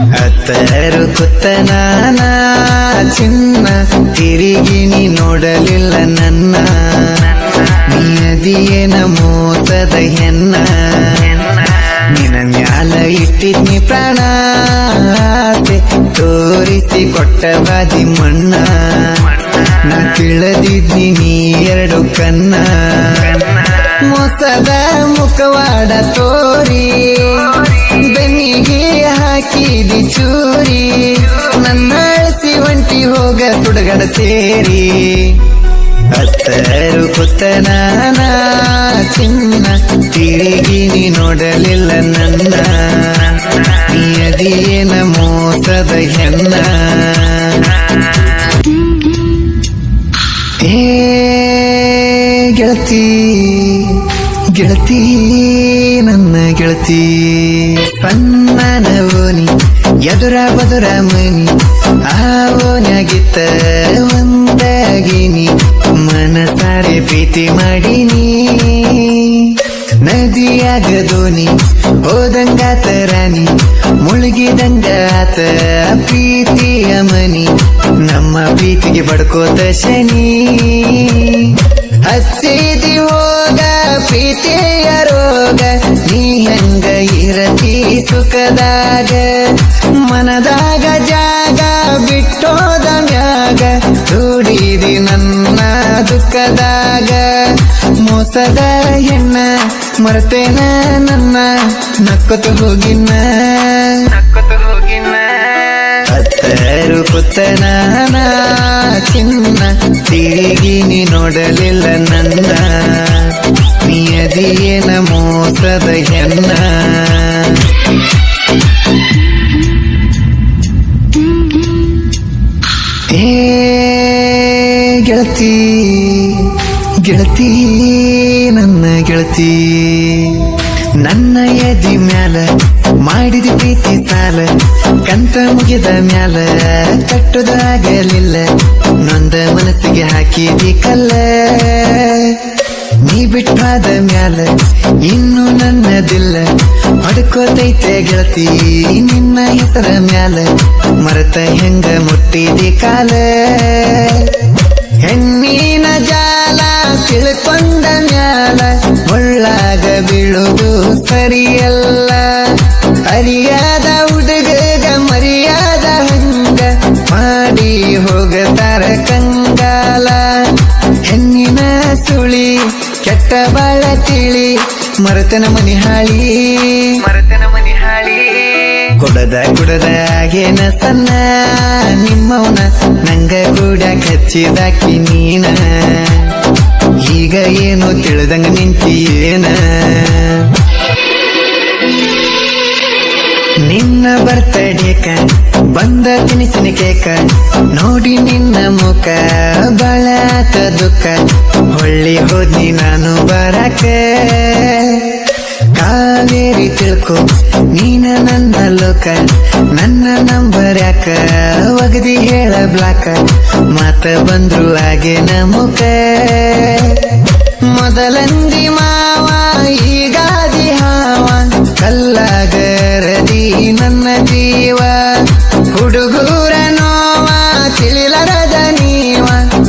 ಅತ್ತರು ಕುತ್ತನಾನ, ಚಿನ್ನ ತಿರುಗಿ ನೀ ನೋಡಲಿಲ್ಲ ನನ್ನ. ನಿಯದಿಯೇನ ಮೋಸದ ಹೆನ್ನ ನಿನ್ನ ಮ್ಯಾಲ ಇಟ್ಟಿದ್ನಿ ಪ್ರಾಣ ತೋರಿಸಿ ಕೊಟ್ಟ ಬಾದಿ ಮಣ್ಣ. ನಾ ತಿಳದಿದ್ನಿ ನೀ ಎರಡು ಕನ್ನ ಮೋಸದ ಮುಖವಾಡ ತೋರಿ. ಬೆನ್ನಿಗೆ ಹಾಕಿದಿ ಚೂರಿ, ನನ್ನ ಅಳಿಸಿ ಒಂಟಿ ಹೋಗ ಸುಡಗಡ ಸೇರಿ. ಅತ್ತರು ಕುತ್ತನಾನ ಚಿನ್ನ ತಿರುಗಿ ನೀ ನೋಡಲಿಲ್ಲ ನನ್ನ. ನಿಯದಿಯೇನ ಮೋಸದ ಹೆನ್ನ ಗೆಳತಿ ಗೆಳತಿ, ನನ್ನ ಗೆಳತಿ. ಎದುರ ಬದುರ ಮನಿ ಆ ಓನ್ಯಾಗಿತ್ತ ಒಂದಾಗಿನಿ. ಮನಸಾರೆ ಪ್ರೀತಿ ಮಾಡಿನಿ. ನದಿಯಾಗ ದೋಣಿ ಹೋದಂಗಾತ ರಾಣಿ ಮುಳುಗಿದಂಗ ಆತ ಪ್ರೀತಿಯ ಮನಿ. ನಮ್ಮ ಪ್ರೀತಿಗೆ ಬಡ್ಕೋತ ಶನಿ. ಹಸಿದಿ ಹೋಗ, ಪ್ರೀತಿಯ ರೋಗ, ನೀ ಹಂಗ ಇರತಿ ಸುಖದಾಗ? ಮನದಾಗ ಜಾಗ ಬಿಟ್ಟೋದ ಮ್ಯಾಗ ದುಡಿದಿ ನನ್ನ ದುಃಖದಾಗ. ಮೋಸದ ಹೆಣ್ಣ ಮರ್ತೇನ ನನ್ನ ನಕ್ಕತು ಹೋಗಿನ್ನ? ನಕ್ಕತು ಹೋಗಿನ್ನ? ಹತ್ತರು ಪುತ್ತನಾನ ಚಿನ್ನ ತಿರುಗಿ ನೀ ನೋಡಲಿಲ್ಲ ನನ್ನ. ನಿಯದಿಯೇನ ಮೋಸದ ಹೆನ್ನ ಗೆಳತಿ ಗೆಳತಿ, ನನ್ನ ಗೆಳತಿ. ನನ್ನ ಎದಿ ಮ್ಯಾಲ ಮಾಡಿದ ಪ್ರೀತಿ ಸಾಲ, ಕಂತ ಮುಗಿದ ಮ್ಯಾಲ ಕಟ್ಟುದಾಗಲಿಲ್ಲ ನೊಂದ ಮನಸ್ಸಿಗೆ ಹಾಕಿದಿ ಕಲ್ಲ. ನೀ ಬಿಟ್ಟಾದ ಮ್ಯಾಲ ಇನ್ನು ನನ್ನದಿಲ್ಲ. ಹೊಡ್ಕೋತೈತೆ ಗೆಳತಿ, ನಿನ್ನ ಹೆಸರ ಮ್ಯಾಲ ಮರೆತ ಹೆಂಗ ಮುಟ್ಟಿದಿ ಕಾಲ. ಸರಿಯಲ್ಲ. ಅರಿಯಾದ ಹುಡುಗಗ ಮರ್ಯಾದ ಹಂಗ. ಮಾಡಿ ಹೋಗತಾರ ಕಂಗಾಲ. ಹೆಣ್ಣಿನ ಸುಳಿ ಕೆಟ್ಟ ಬಾಳ ತಿಳಿ. ಮರತನ ಮನಿ ಹಾಳಿ. ಮರತನ ಮನಿ ಹಾಳಿ. ಕುಡದ ಕುಡದ ಆಗೇನ ಸಣ್ಣ. ನಿಮ್ಮವನ ನಂಗ ಕೂಡ ಕಚ್ಚಿದಾಕಿ ನೀನ ಈಗ ಏನು ತಿಳಿದಂಗ ನಿಂತಿಯೇನ? ಬರ್ತಡೇಕ ಬಂದ ತಿನಿಸಿನ ಕೇಕ, ನೋಡಿ ನಿನ್ನ ಮುಖ, ಬಳಾತ ದುಃಖ. ಹೊಳ್ಳಿ ಹೋದ್ನಿ ನಾನು ಬರಕ. ಕಾವೇರಿ ತಿಳ್ಕೊ, ನೀನ ನನ್ನ ಲೋಕ. ನನ್ನ ನಂಬರ್ ಯಾಕ? ಒಗದಿ ಹೇಳ ಬ್ಲಾಕ. ಮಾತ ಬಂದ್ರು ಹಾಗೆ ಮುಖ ಮೊದಲಂದಿ ಮಾವ ಹುಡುಗೂರ ನೋವ ತಿಳಿಲರದ ನೀವ,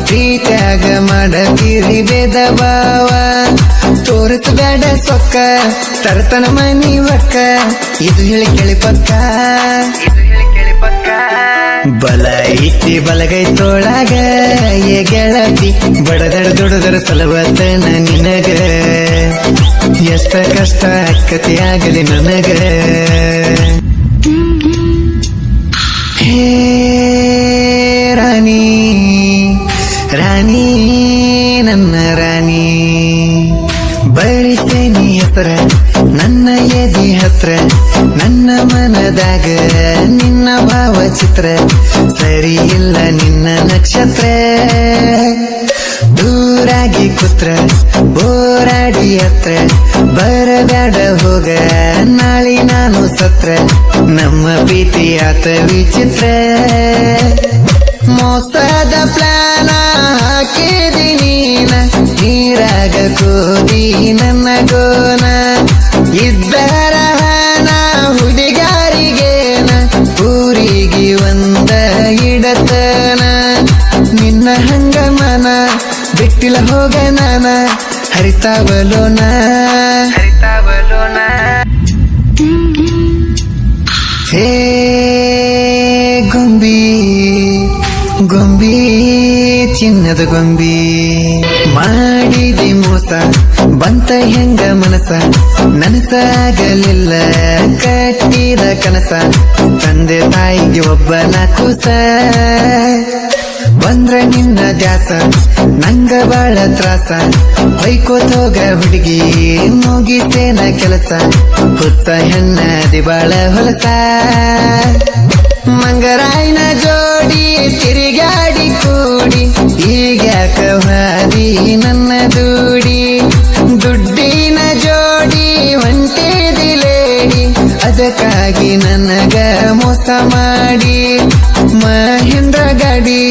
ಪ್ರೀತ್ಯಾಗ ಮಾಡತೀರಿ ಬೇದ ಭಾವ ತೋರಿಸಬೇಡ ಸೊಕ್ಕ, ತರ್ತನ ಮನಿ ಒಕ್ಕ, ಇದು ಹೇಳಿ ಕೇಳಿ ಪಕ್ಕ. ಬಲ ಐತಿ ಬಲಗೈ ತೋಳಾಗ, ಏ ಗೆಳತಿ, ಬಡದಡ ದೊಡದರ ಸಲವತನ ನಿನಗ. ಎಷ್ಟ ಕಷ್ಟ ಅಕ್ಕತಿ ಆಗಲಿ ನನಗ. ರಾಣಿ ರಾಣಿ, ನನ್ನ ರಾಣಿ. ಬರಿಸೇನಿ ಹತ್ರ, ನನ್ನ ಎದಿ ಹತ್ರ, ನನ್ನ ಮನದಾಗ ನಿನ್ನ ಭಾವಚಿತ್ರ. ಸರಿ ಇಲ್ಲ ನಿನ್ನ ನಕ್ಷತ್ರ. ದೂರಾಗಿ ಕುತ್ರ, ಬೋರಾಡಿ ಹತ್ರ. ಬರಬೇಡ ಹೋಗ, ನಾಳೆ ನಾನು ಸತ್ರ. ನಮ್ಮ ಪ್ರೀತಿಯಾತ ವಿಚಿತ್ರ. ಮೋಸದ ಪ್ಲಾನ ಹಾಕಿದಿ ನೀನ. ನೀರಾಗ ಕೋದಿ ನನ್ನ ಗೋನ. ಇದ್ದರ ನಾ ಹುಡುಗಾರಿಗೇನ. ಊರಿಗೆ ಒಂದ ಇಡತನ. ನಿನ್ನ ಹಂಗಮನ ಬಿಟ್ಟಿಲ ಬಿಟ್ಟಿಲ್ಲ ಹೋಗ ನಾನ. ಹರಿತಾವಲೋನ. ಚಿನ್ನದ ಗೊಂಬಿ. ಮಾಡಿದಿ ಮೋಸ, ಬಂತ ಹೆಂಗ ಮನಸ? ನನಸಾಗಲಿಲ್ಲ, ಕಟ್ಟಿದ ಕನಸ. ತಂದೆ ತಾಯಿಗೆ ಒಬ್ಬನ ಕೂಸ. ಬಂದ್ರ ನಿನ್ನ ದ್ಯಾಸ, ನಂಗ ಬಾಳ ತ್ರಾಸ. ಹೋಗ ಹುಡುಗಿ ಮುಗಿತೇನ ಕೆಲಸ. ಹುತ್ತ ಹೆಣ್ಣ ಬಾಳ ಹೊಲಸ. ಮಂಗರಾಯನ ಅದಕ್ಕಾಗಿ ನನಗ ಮೋಸ ಮಾಡಿ. ಮಹೇಂದ್ರ ಗಾಡಿ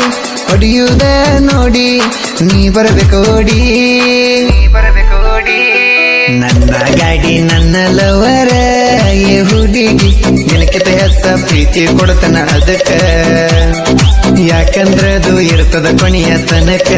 ಹೊಡೆಯುವುದ ನೋಡಿ. ನೀ ಬರಬೇಕು ಓಡಿ. ಬರಬೇಕು ಓಡಿ. ನನ್ನ ಗಾಡಿ ನನ್ನ ಲವರ, ಏ ಹುಡುಗಿ. ನಿನಕಿತ ಹೆಚ್ಚ ಪ್ರೀತಿ ಕೊಡತನ ಅದಕ್ಕ. ಯಾಕಂದ್ರೆ ಅದು ಇರ್ತದ ಕೊನೆಯ ತನಕ.